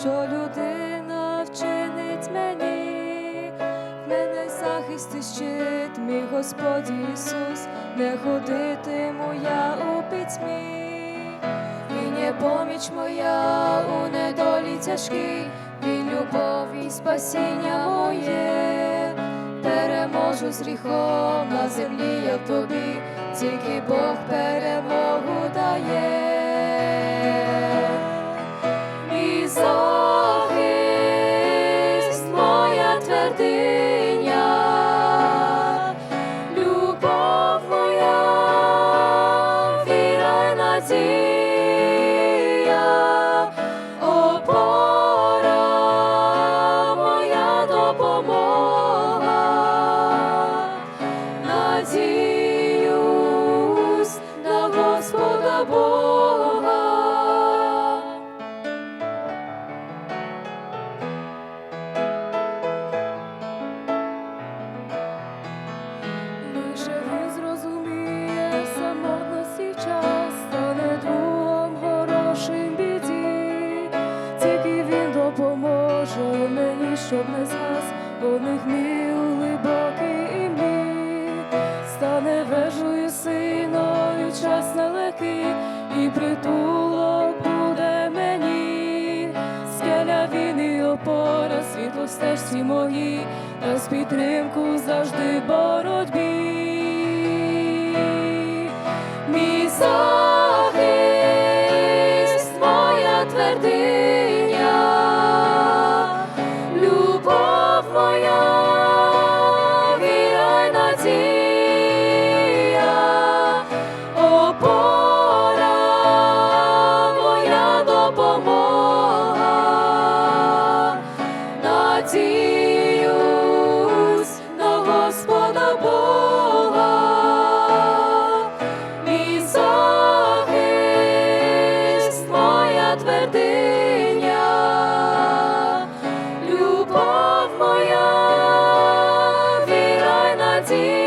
що людина вчинить мені, мене захист і щит, мій Господь Ісус, не ходитиму я у пітьмі, Він є поміч моя у недолі тяжкій, Він любов і спасіння моє, переможу з гріхом на землі я тобі, тільки Бог перемогу дасть. Моя щоб не згас, одних мій глибокий імлі, стане вежою синою, час нелегкий, і притулок буде мені, скеля він і опора, світло в стежці моїй, дасть підтримку завжди боротьбі. Мій сон допомога, надіюсь на Господа Бога, мій захист, моя твердиня, любов моя, віра й надія.